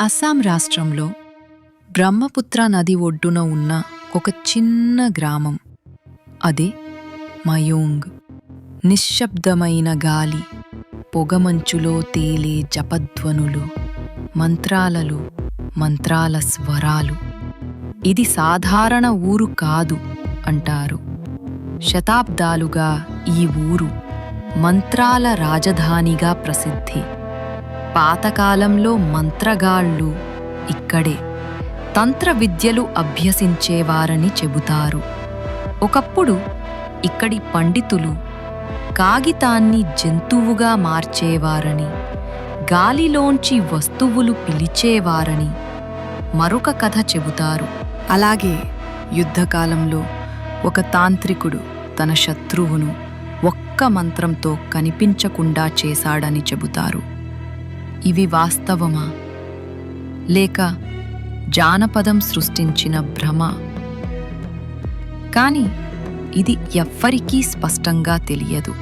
అస్సాం రాష్ట్రంలో బ్రహ్మపుత్ర నది ఒడ్డున ఉన్న ఒక చిన్న గ్రామం. అదే మయోంగ్. నిశ్శబ్దమైన గాలి పొగమంచులో తేలే జపధ్వనులు మంత్రాలలు మంత్రాల స్వరాలు. ఇది సాధారణ ఊరు కాదు అంటారు. శతాబ్దాలుగా ఈ ఊరు మంత్రాల రాజధానిగా ప్రసిద్ధి. పాతకాలంలో మంత్రగాళ్ళు ఇక్కడే. తంత్ర విద్యలు అభ్యసించేవారని చెబుతారు. ఒకప్పుడు ఇక్కడి పండితులు కాగితాన్ని జంతువుగా మార్చేవారని గాలిలోంచి వస్తువులు పిలిచేవారని మరొక కథ చెబుతారు. అలాగే యుద్ధకాలంలో ఒక తాంత్రికుడు తన శత్రువును ఒక్క మంత్రంతో కనిపించకుండా చేశాడని చెబుతారు. ఇవి వాస్తవమా? లేక జానపదం సృష్టించిన భ్రమ? కాని ఇది ఎవ్వరికీ స్పష్టంగా తెలియదు.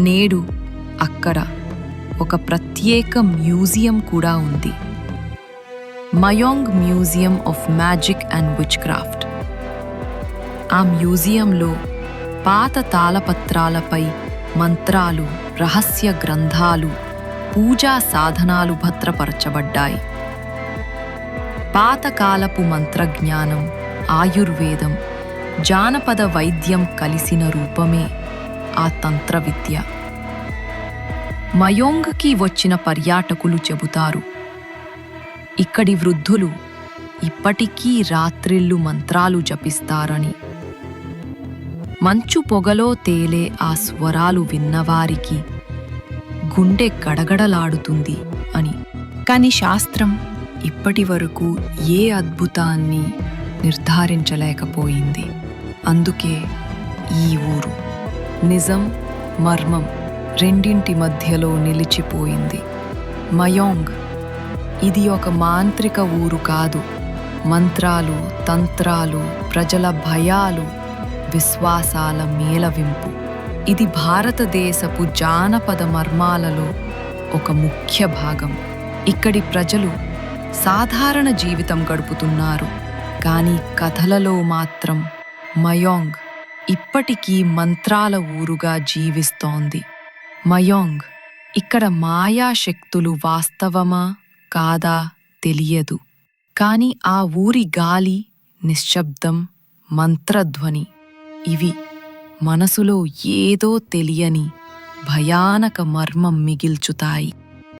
నేడు అక్కడ ఒక ప్రత్యేక మ్యూజియం కూడా ఉంది. Mayong museum of magic and witchcraft ఆ మ్యూజియంలో పాత తాళపత్రాలపై మంత్రాలు రహస్య గ్రంథాలు పూజా సాధనాలు భద్రపరచబడ్డాయి. పాతకాలపు మంత్రజ్ఞానం ఆయుర్వేదం జానపద వైద్యం కలిసిన రూపమే ఆ తంత్ర విద్య మయోంగ్కి వచ్చిన పర్యాటకులు చెబుతారు ఇక్కడి వృద్ధులు ఇప్పటికీ రాత్రిళ్ళు మంత్రాలు జపిస్తారని. మంచు పొగలో తేలే ఆ స్వరాలు విన్నవారికి గుండె గడగడలాడుతుంది అని. కాని శాస్త్రం ఇప్పటి వరకు ఏ అద్భుతాన్ని నిర్ధారించలేకపోయింది. అందుకే ఈ ఊరు నిజం మర్మం రెండింటి మధ్యలో నిలిచిపోయింది. మయోంగ్ ఇది ఒక మాంత్రిక ఊరు కాదు. మంత్రాలు తంత్రాలు ప్రజల భయాలు విశ్వాసాల మేలవింపు ఇది భారతదేశపు జానపద మర్మాలలో ఒక ముఖ్య భాగం. ఇక్కడి ప్రజలు సాధారణ జీవితం గడుపుతున్నారు. కానీ కథలలో మాత్రం మయోంగ్ ఇప్పటికీ మంత్రాల ఊరుగా జీవిస్తోంది. మయోంగ్ ఇక్కడ మాయాశక్తులు వాస్తవమా? కాదా? తెలియదు. కానీ ఆ ఊరి గాలి నిశ్శబ్దం మంత్రధ్వని ఇవి. మనసులో ఏదో తెలియని భయానక మర్మం మిగిల్చుతాయి.